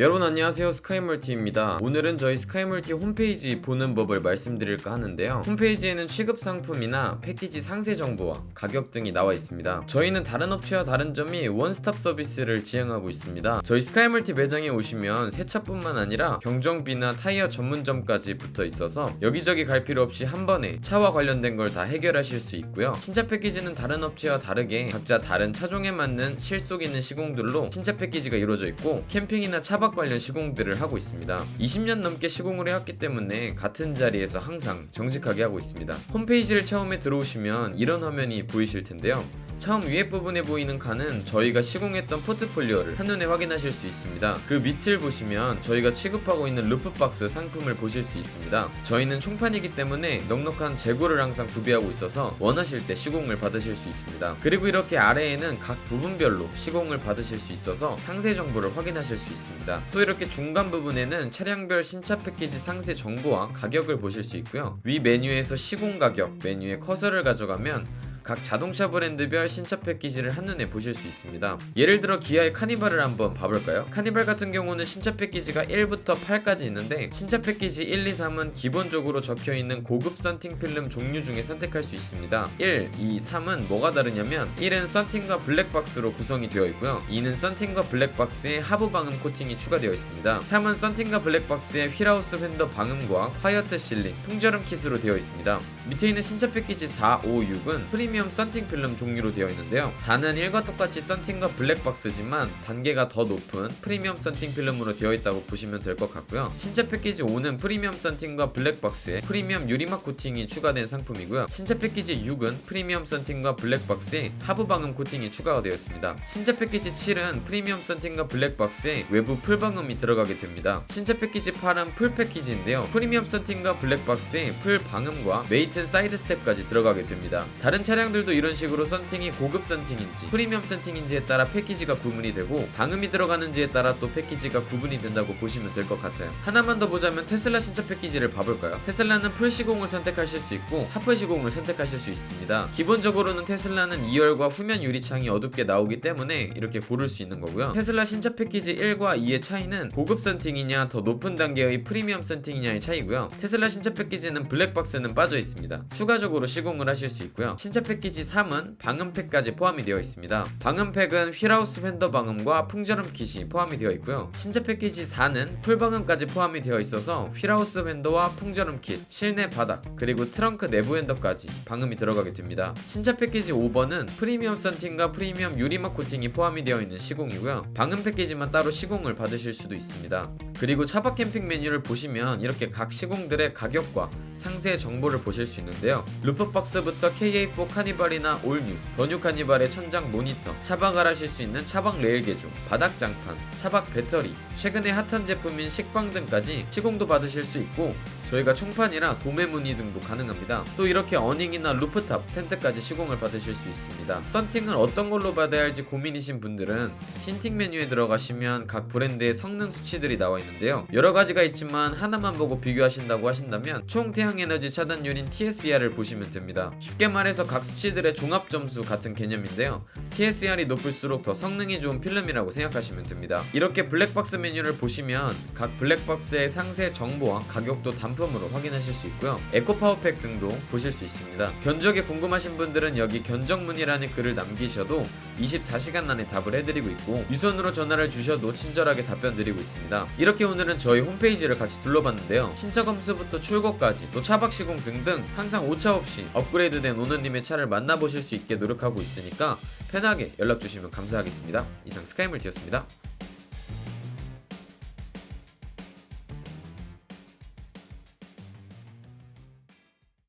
여러분 안녕하세요. 스카이멀티입니다. 오늘은 저희 스카이멀티 홈페이지 보는 법을 말씀드릴까 하는데요. 홈페이지에는 취급 상품이나 패키지 상세 정보와 가격 등이 나와 있습니다. 저희는 다른 업체와 다른 점이 원스톱 서비스를 지향하고 있습니다. 저희 스카이멀티 매장에 오시면 세차뿐만 아니라 경정비나 타이어 전문점까지 붙어 있어서 여기저기 갈 필요 없이 한 번에 차와 관련된 걸 다 해결하실 수 있고요. 신차 패키지는 다른 업체와 다르게 각자 다른 차종에 맞는 실속 있는 시공들로 신차 패키지가 이루어져 있고 캠핑이나 차박 관련 시공들을 하고 있습니다. 20년 넘게 시공을 해왔기 때문에 같은 자리에서 항상 정직하게 하고 있습니다. 홈페이지를 처음에 들어오시면 이런 화면이 보이실 텐데요. 처음 위에 부분에 보이는 칸은 저희가 시공했던 포트폴리오를 한눈에 확인하실 수 있습니다. 그 밑을 보시면 저희가 취급하고 있는 루프박스 상품을 보실 수 있습니다. 저희는 총판이기 때문에 넉넉한 재고를 항상 구비하고 있어서 원하실 때 시공을 받으실 수 있습니다. 그리고 이렇게 아래에는 각 부분별로 시공을 받으실 수 있어서 상세 정보를 확인하실 수 있습니다. 또 이렇게 중간 부분에는 차량별 신차 패키지 상세 정보와 가격을 보실 수 있고요. 위 메뉴에서 시공 가격 메뉴에 커서를 가져가면 각 자동차 브랜드별 신차 패키지를 한눈에 보실 수 있습니다. 예를 들어 기아의 카니발을 한번 봐볼까요? 카니발 같은 경우는 신차 패키지가 1부터 8까지 있는데 신차 패키지 1, 2, 3은 기본적으로 적혀있는 고급 썬팅 필름 종류 중에 선택할 수 있습니다. 1, 2, 3은 뭐가 다르냐면 1은 썬팅과 블랙박스로 구성이 되어 있고요. 2는 썬팅과 블랙박스에 하부 방음 코팅이 추가되어 있습니다. 3은 썬팅과 블랙박스에 휠하우스 휀더 방음과 화이어트 실링, 통저름 킷으로 되어 있습니다. 밑에 있는 신차 패키지 4, 5, 6은 프리미엄 썬팅 필름 종류로 되어 있는데요. 4는 1과 똑같이 썬팅과 블랙박스지만 단계가 더 높은 프리미엄 썬팅 필름으로 되어 있다고 보시면 될 것 같고요. 신차 패키지 5는 프리미엄 썬팅과 블랙박스에 프리미엄 유리막 코팅이 추가된 상품이고요. 신차 패키지 6은 프리미엄 썬팅과 블랙박스에 하부 방음 코팅이 추가가 되어 있습니다. 신차 패키지 7은 프리미엄 썬팅과 블랙박스에 외부 풀 방음이 들어가게 됩니다. 신차 패키지 8은 풀 패키지인데요. 프리미엄 썬팅과 블랙박스에 풀 방음과 메이튼 사이드 스텝까지 들어가게 됩니다. 다른 차량 들도 이런 식으로 썬팅이 고급 썬팅인지 프리미엄 썬팅인지에 따라 패키지가 구분이 되고 방음이 들어가는지에 따라 또 패키지가 구분이 된다고 보시면 될 것 같아요. 하나만 더 보자면 테슬라 신차 패키지를 봐볼까요? 테슬라는 풀 시공을 선택하실 수 있고 하프 시공을 선택하실 수 있습니다. 기본적으로는 테슬라는 2열과 후면 유리창이 어둡게 나오기 때문에 이렇게 고를 수 있는 거고요. 테슬라 신차 패키지 1과 2의 차이는 고급 썬팅이냐 더 높은 단계의 프리미엄 썬팅이냐의 차이고요. 테슬라 신차 패키지는 블랙박스는 빠져 있습니다. 추가적으로 시공을 하실 수 있고요. 신차 패키지 3은 방음팩까지 포함이 되어 있습니다. 방음팩은 휠하우스 휀더 방음과 풍절음 킷이 포함이 되어 있고요. 신차 패키지 4는 풀방음까지 포함이 되어 있어서 휠하우스 휀더와 풍절음 킷, 실내 바닥, 그리고 트렁크 내부 핸더까지 방음이 들어가게 됩니다. 신차 패키지 5번은 프리미엄 썬팅과 프리미엄 유리막 코팅이 포함이 되어 있는 시공이고요. 방음 패키지만 따로 시공을 받으실 수도 있습니다. 그리고 차박 캠핑 메뉴를 보시면 이렇게 각 시공들의 가격과 상세 정보를 보실 수 있는데요. 루프박스부터 KA4 카니발이나 올뉴, 더뉴 카니발의 천장 모니터, 차박을 하실 수 있는 차박 레일 개조, 바닥 장판, 차박 배터리, 최근에 핫한 제품인 식빵 등까지 시공도 받으실 수 있고 저희가 총판이라 도매 문의 등도 가능합니다. 또 이렇게 어닝이나 루프탑, 텐트까지 시공을 받으실 수 있습니다. 썬팅을 어떤 걸로 받아야 할지 고민이신 분들은 틴팅 메뉴에 들어가시면 각 브랜드의 성능 수치들이 나와 있는 데요. 여러 가지가 있지만 하나만 보고 비교하신다고 하신다면 총 태양 에너지 차단율인 TSER을 보시면 됩니다. 쉽게 말해서 각 수치들의 종합 점수 같은 개념인데요. TSER이 높을수록 더 성능이 좋은 필름이라고 생각하시면 됩니다. 이렇게 블랙박스 메뉴를 보시면 각 블랙박스의 상세 정보와 가격도 단품으로 확인하실 수 있고요. 에코 파워팩 등도 보실 수 있습니다. 견적이 궁금하신 분들은 여기 견적문이라는 글을 남기셔도 24시간 안에 답을 해드리고 있고 유선으로 전화를 주셔도 친절하게 답변 드리고 있습니다. 이렇게 오늘은 저희 홈페이지를 같이 둘러봤는데요. 신차 검수부터 출고까지 또 차박 시공 등등 항상 오차 없이 업그레이드된 오너님의 차를 만나보실 수 있게 노력하고 있으니까 편하게 연락 주시면 감사하겠습니다. 이상 스카이물티였습니다.